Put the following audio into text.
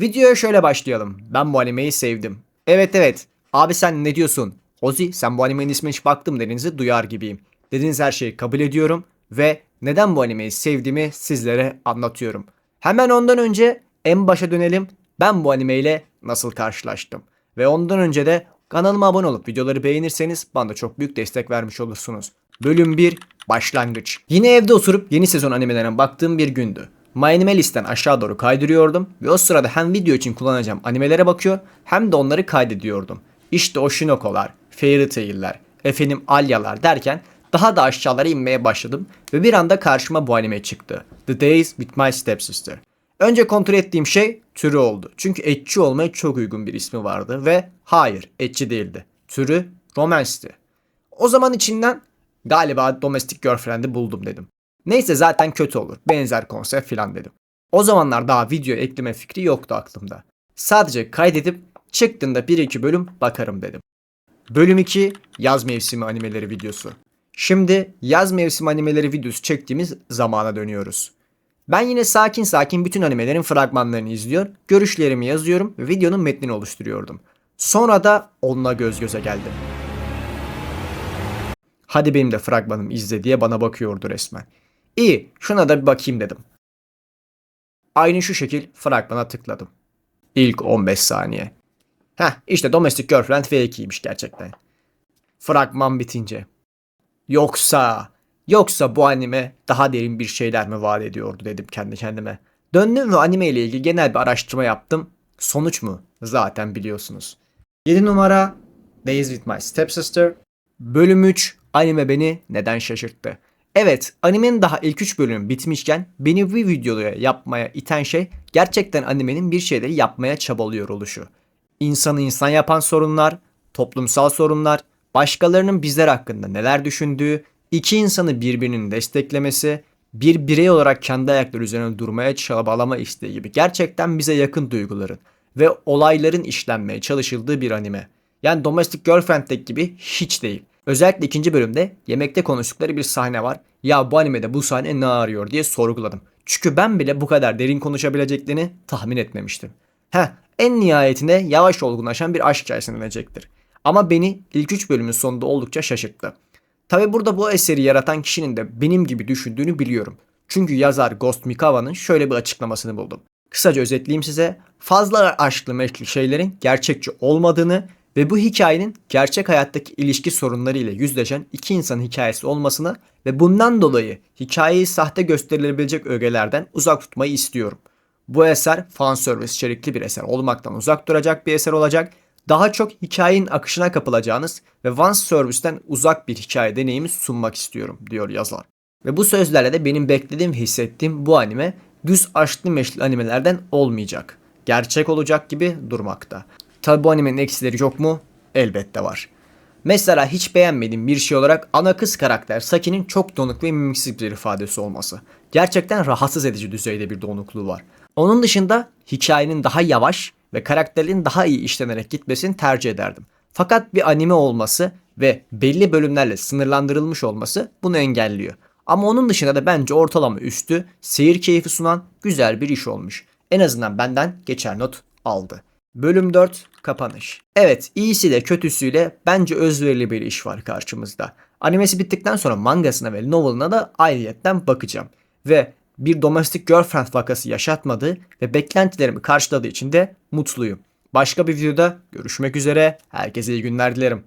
Videoya şöyle başlayalım. Ben bu animeyi sevdim. Evet evet. Abi sen ne diyorsun? Ozi sen bu animenin ismine hiç baktım dediğinizi duyar gibiyim. Dediğiniz her şeyi kabul ediyorum ve neden bu animeyi sevdiğimi sizlere anlatıyorum. Hemen ondan önce en başa dönelim. Ben bu animeyle nasıl karşılaştım? Ve ondan önce de kanalıma abone olup videoları beğenirseniz bana da çok büyük destek vermiş olursunuz. Bölüm 1 Başlangıç. Yine evde oturup yeni sezon animelerine baktığım bir gündü. My Anime aşağı doğru kaydırıyordum ve o sırada hem video için kullanacağım animelere bakıyor hem de onları kaydediyordum. İşte o Shinoko'lar, Fairy Tail'ler, efendim Alya'lar derken daha da aşağılara inmeye başladım ve bir anda karşıma bu anime çıktı. The Days with My Stepsister. Önce kontrol ettiğim şey türü oldu. Çünkü etçi olmaya çok uygun bir ismi vardı ve hayır etçi değildi. Türü romansti. O zaman içinden galiba Domestic Girlfriend'i buldum dedim. Neyse zaten kötü olur. Benzer konsept filan dedim. O zamanlar daha video ekleme fikri yoktu aklımda. Sadece kaydedip çıktığında 1-2 bölüm bakarım dedim. Bölüm 2 yaz mevsimi animeleri videosu. Şimdi yaz mevsimi animeleri videosu çektiğimiz zamana dönüyoruz. Ben yine sakin sakin bütün animelerin fragmanlarını izliyor, görüşlerimi yazıyorum ve videonun metnini oluşturuyordum. Sonra da onunla göz göze geldim. Hadi benim de fragmanımı izle diye bana bakıyordu resmen. İyi, şuna da bir bakayım dedim. Aynı şu şekil fragmana tıkladım. İlk 15 saniye. Heh, işte Domestic Girlfriend V2'ymiş gerçekten. Fragman bitince. Yoksa, yoksa bu anime daha derin bir şeyler mi vaat ediyordu dedim kendi kendime. Döndüm ve anime ile ilgili genel bir araştırma yaptım. Sonuç mu? Zaten biliyorsunuz. 7 numara Days with My Stepsister. Bölüm 3 anime beni neden şaşırttı? Evet, animenin daha ilk 3 bölümü bitmişken beni bu videoya yapmaya iten şey gerçekten animenin bir şeyleri yapmaya çabalıyor oluşu. İnsanı insan yapan sorunlar, toplumsal sorunlar, başkalarının bizler hakkında neler düşündüğü, iki insanı birbirinin desteklemesi, bir birey olarak kendi ayakları üzerine durmaya çabalama isteği gibi gerçekten bize yakın duyguların ve olayların işlenmeye çalışıldığı bir anime. Yani Domestic Girlfriend'deki gibi hiç değil. Özellikle ikinci bölümde yemekte konuştukları bir sahne var. Ya bu animede bu sahne ne arıyor diye sorguladım. Çünkü ben bile bu kadar derin konuşabileceklerini tahmin etmemiştim. Heh, en nihayetinde yavaş olgunlaşan bir aşk hikayesine dönecektir. Ama beni ilk 3 bölümün sonunda oldukça şaşırttı. Tabi burada bu eseri yaratan kişinin de benim gibi düşündüğünü biliyorum. Çünkü yazar Ghost Mikawa'nın şöyle bir açıklamasını buldum. Kısaca özetleyeyim size. Fazla aşklı meşkli şeylerin gerçekçi olmadığını ve bu hikayenin gerçek hayattaki ilişki sorunlarıyla yüzleşen iki insanın hikayesi olmasını ve bundan dolayı hikayeyi sahte gösterilebilecek ögelerden uzak tutmayı istiyorum. Bu eser fan service içerikli bir eser olmaktan uzak duracak bir eser olacak. Daha çok hikayenin akışına kapılacağınız ve fan service'ten uzak bir hikaye deneyimi sunmak istiyorum diyor yazar. Ve bu sözlerle de benim beklediğim ve hissettiğim bu anime düz aşklı meşli animelerden olmayacak. Gerçek olacak gibi durmakta. Tabi bu animenin eksileri yok mu? Elbette var. Mesela hiç beğenmediğim bir şey olarak ana kız karakter Saki'nin çok donuk ve mimiksiz bir ifadesi olması. Gerçekten rahatsız edici düzeyde bir donukluğu var. Onun dışında hikayenin daha yavaş ve karakterin daha iyi işlenerek gitmesini tercih ederdim. Fakat bir anime olması ve belli bölümlerle sınırlandırılmış olması bunu engelliyor. Ama onun dışında da bence ortalama üstü seyir keyfi sunan güzel bir iş olmuş. En azından benden geçer not aldı. Bölüm 4 kapanış. Evet iyisiyle kötüsüyle bence özverili bir iş var karşımızda. Animesi bittikten sonra mangasına ve novel'ına da ayrıyetten bakacağım. Ve bir domestic girlfriend vakası yaşatmadığı ve beklentilerimi karşıladığı için de mutluyum. Başka bir videoda görüşmek üzere. Herkese iyi günler dilerim.